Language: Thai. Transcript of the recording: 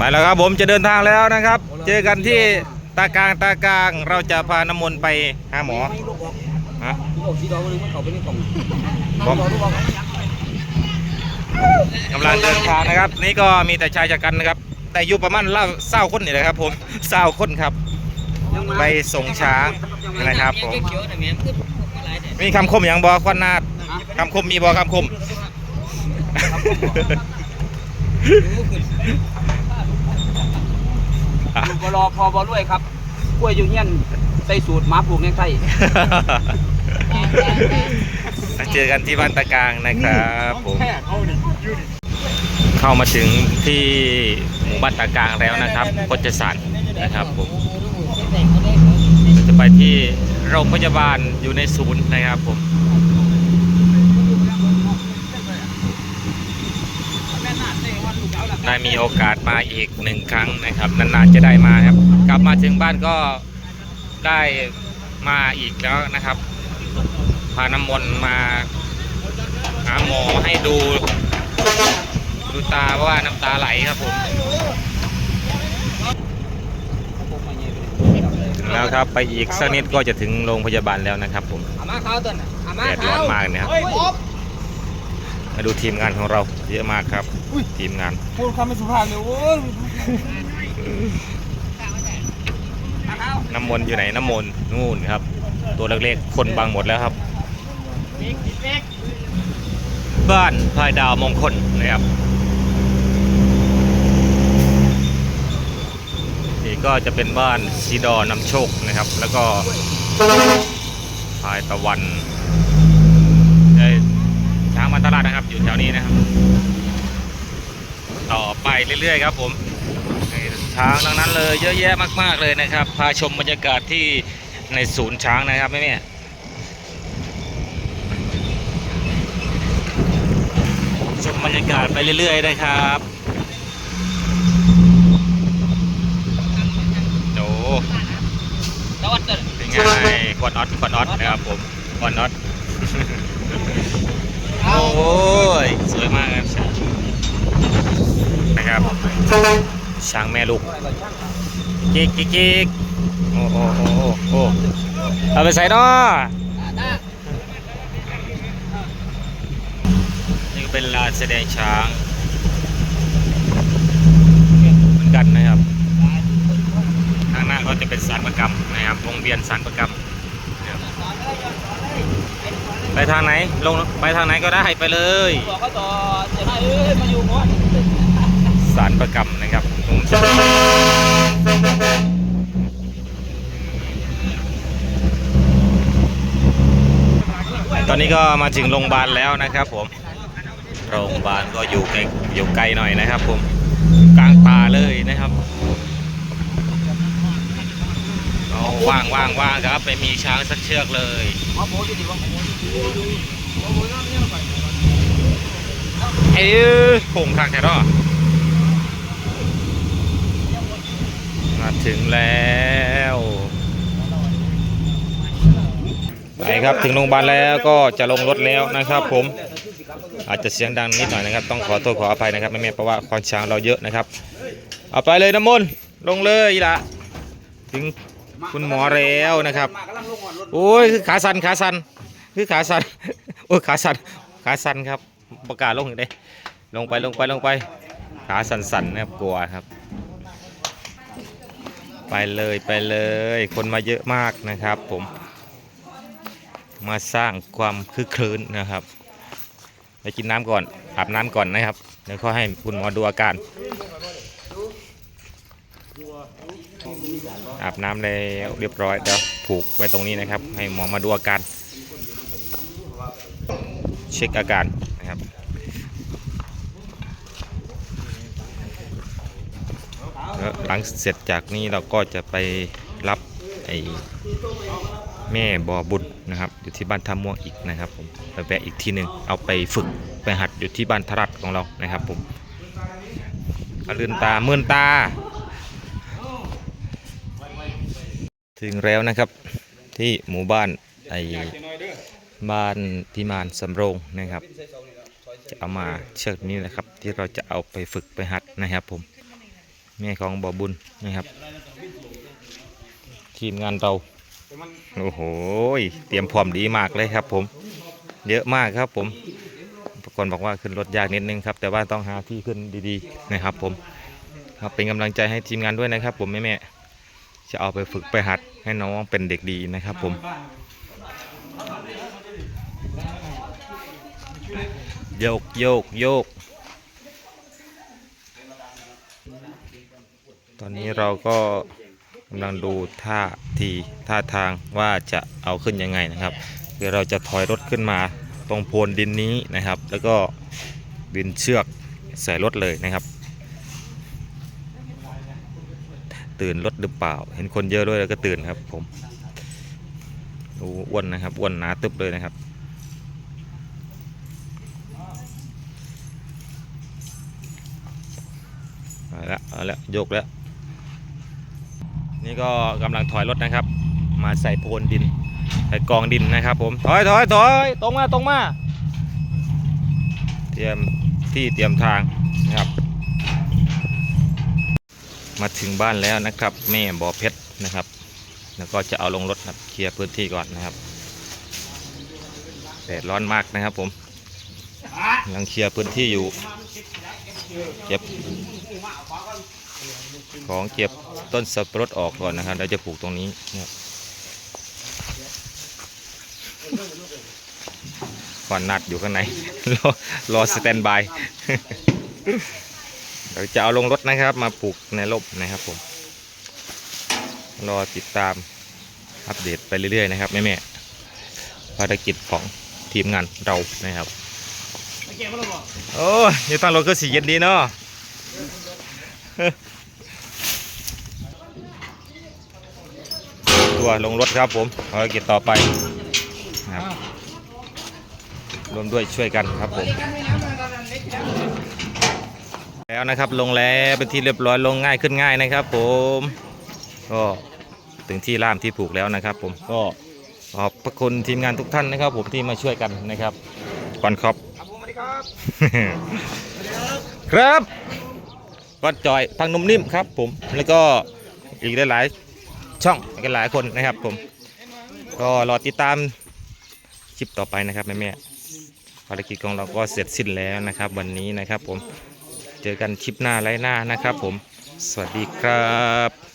มาแล้วครับผมจะเดินทางแล้วนะครับ เจอกันที่ตากลางตากลางเราจะพาน้ำมนต์ไปหาหมอไม่ลูกออกฮะลูกออกสีดอกนึงมันเข้าไปในกล่องผมลูกออกลูกออกกำลังเดินทางนะครับ นี่ก็มีแต่ชายชะกันนะครับ แต่อยู่ประมาณเล่าเศร้าคนนี่แหละครับ ผมเศร้าคนครับ ไปส่งช้างนะครับผมเขียวๆน่ะแม่นคืออะไรเนี่ยมีคำคมอย่างบอควันนาดคำคมมีบอคำคม ลูกบรอพอบอรวยครับกล้วยอยู่เฮียนใส่สูตรหมาปลูกในไทย เจอกันที่บ้านตะกลางนะครับผมเข้ามาถึงที่หมู่บ้านตะกลางแล้วนะครับพจสารนะครับผมเราจะไปที่โรงพยาบาลอยู่ในศูนย์นะครับผม ได้มีโอกาสมาอีกหนึ่งครั้งนะครับ นานๆจะได้มาครับ กลับมาถึงบ้านก็ได้มาอีกแล้วนะครับ พาน้ำมนต์มาหาหมอให้ดู ดูตาเพราะว่าน้ำตาไหลครับผมถึงแล้วครับไปอีกสักนิดก็จะถึงโรงพยาบาลแล้วนะครับผมอามาเขาตัวน่ะอามาแดดเขาร้อนมากนะครับเฮ้ยป๊อบ มาดูทีมงานของเรา เยอะมากครับทีมงานพูดคำไม่สุภาพเลยโอ้ยอาเขาน้ำมนต์อยู่ไหนน้ำมนต์นู่นครับ ตัวเล็กๆคนบังหมดแล้วครับบ้านพายดาวมงคลนะครับนี่ก็จะเป็นบ้านซีดอนำโชคนะครับ แล้วก็พายตะวันเอ้ยช้างมาตลาดนะครับ อยู่แถวนี้นะครับ ต่อไปเรื่อยๆครับ ผมนี่ช้างทั้งนั้นเลยเยอะแยะมากๆเลยนะครับ พาชมบรรยากาศที่ในศูนย์ช้างนะครับแม่แม่ชมบรรยากาศไปเรื่อยๆนะครับโอ้ตะวันตัวเป็นไงควันน็อตควันน็อตนะครับผมควันน็อต โอ้ยสวยมากครับนะครับช้างแม่ลูกกิ๊กกิ๊กกิ๊กโอ้โอ้โอ้โอ้โอ้เอาไปใส่นาะนี่เป็นลานแสดงช้างเหมือนกันนะครับ ทางหน้าก็จะเป็นสารประกรรมนะครับวงเวียนสารประกรรม ไปทางไหน ลงไปทางไหนก็ได้ไปเลยบอกเขาต่อจะได้เอ้ยมาอยู่หมดสารประกรรมนะครับตรงตอนนี้ก็มาถึงโรงพยาบาลแล้วนะครับผม โรงพยาบาลก็อยู่ไกลอยู่ไกลหน่อยนะครับผม กลางป่าเลยนะครับ เอาว่างว่างว่างครับไม่มีช้างสักเชือกเลยหมอโบอยู่ที่ว่าหมอเอ้ยโค้งทางแถวมาถึงแล้วไปครับถึงโรงพยาบาลแล้วก็จะลงรถแล้วนะครับผมอาจจะเสียงดังนิดหน่อยนะครับ ต้องขอโทษขออภัยนะครับแม่ๆเพราะว่าควานช้างเราเยอะนะครับ เอาไปเลยน้ำมนต์ลงเลยอีละถึง คุณหมอแล้วนะครับ โอ้ยคือขาสันขาสันคือขาสันโอ้ยขาสันขาสันครับประกาศลงอยู่ได้ลงไปลงไปลงไป ขาสันสันๆนะครับกลัวครับ ไปเลยไปเลย คนมาเยอะมากนะครับ ผม มาสร้างความคึกคืนนะครับไปกินน้ำก่อนอาบน้ำก่อนนะครับเดี๋ยวขาให้คุณหมอดูอาการ อาบน้ำแล้วเรียบร้อยเดี๋ยวผูกไว้ตรงนี้นะครับ ให้หมอมาดูอาการ เช็คอาการนะครับแล้วหลังเสร็จจากนี้เราก็จะไปรับไอ้แม่บอบุญนะครับ อยู่ที่บ้านท่าม่วงอีกนะครับผมไปแวะอีกทีหนึ่งเอาไปฝึกไปหัดอยู่ที่บ้านทรัดของเรานะครับผมอาลืนตาเมื่นตา ถึงแล้วนะครับที่หมู่บ้านไอ้บ้านพิมานสำโรงนะครับ จะเอามาเชือกนี้นะครับ ที่เราจะเอาไปฝึกไปหัดนะครับผมแม่ของบ่อบุญนะครับ ทีมงานเราโอ้โหเตรียมพร้อมดีมากเลยครับ ผม เยอะมากครับผมทุกคนบอกว่าขึ้นรถยากนิดนึงครับ แต่ว่าต้องหาที่ขึ้นดีๆนะครับ ผม ครับเป็นกำลังใจให้ทีมงานด้วยนะครับ ผมแม่ๆ จะเอาไปฝึกไปหัดให้น้องเป็นเด็กดีนะครับผม โยกโยกโยก ตอนนี้เราก็กำลังดูท่าทีท่าทางว่าจะเอาขึ้นยังไงนะครับเดี๋ยวเราจะถอยรถขึ้นมาตรงโพนดินนี้นะครับ แล้วก็บินเชือกใส่รถเลยนะครับ ตื่นรถหรือเปล่า เห็นคนเยอะด้วยแล้วก็ตื่นครับ ผมดูอ้วนนะครับอ้วนหนาตึบเลยนะครับเอาละเอาละโยกแล้ว นี่ก็กำลังถอยรถนะครับ มาใส่โพนดินใส่กองดินนะครับ ผมถอยถอยถอยตรงมาตรงมา เตรียมที่เตรียมทางนะครับ มาถึงบ้านแล้วนะครับ แม่บ่อเพชรนะครับ แล้วก็จะเอาลงรถครับเคลียร์พื้นที่ก่อนนะครับแดดร้อนมากนะครับผมกำลังเคลียร์พื้นที่อยู่ เก็บของเก็บต้นสับปะรดออกก่อนนะครับเราจะปลูกตรงนี้นะก่อนนัดอยู่ข้างใน รอรอสแตนบาย เราจะเอาลงรถนะครับ มาปลูกในร่มนะครับผม รอติดตามอัปเดตไปเรื่อยๆนะครับแม่ๆภารกิจของทีมงานเรานะครับโอ้ยอยู่ตั้งรถก็สีเย็นดีเนาะตัวลงรถครับผมภารกิจต่อไปนะครับรวมด้วยช่วยกันครับผม แล้วนะครับ ลงแล้วเป็นที่เรียบร้อยลงง่ายขึ้นง่ายนะครับ ผมก็ถึงที่ล่ามที่ผูกแล้วนะครับ ผมก็ขอบพระคุณทีมงานทุกท่านนะครับ ผมที่มาช่วยกันนะครับก่อนครับครับวัสดีครับครับก็จอยพังนุ่มนิ่มครับ ผมแล้วก็อีกหลายๆช่องกันหลายคนนะครับ ผม ก็รอติดตามคลิปต่อไปนะครับแม่ๆภารกิจของเราก็เสร็จสิ้นแล้วนะครับ วันนี้นะครับ ผม เจอกันคลิปหน้าไลฟ์หน้านะครับผม สวัสดีครับ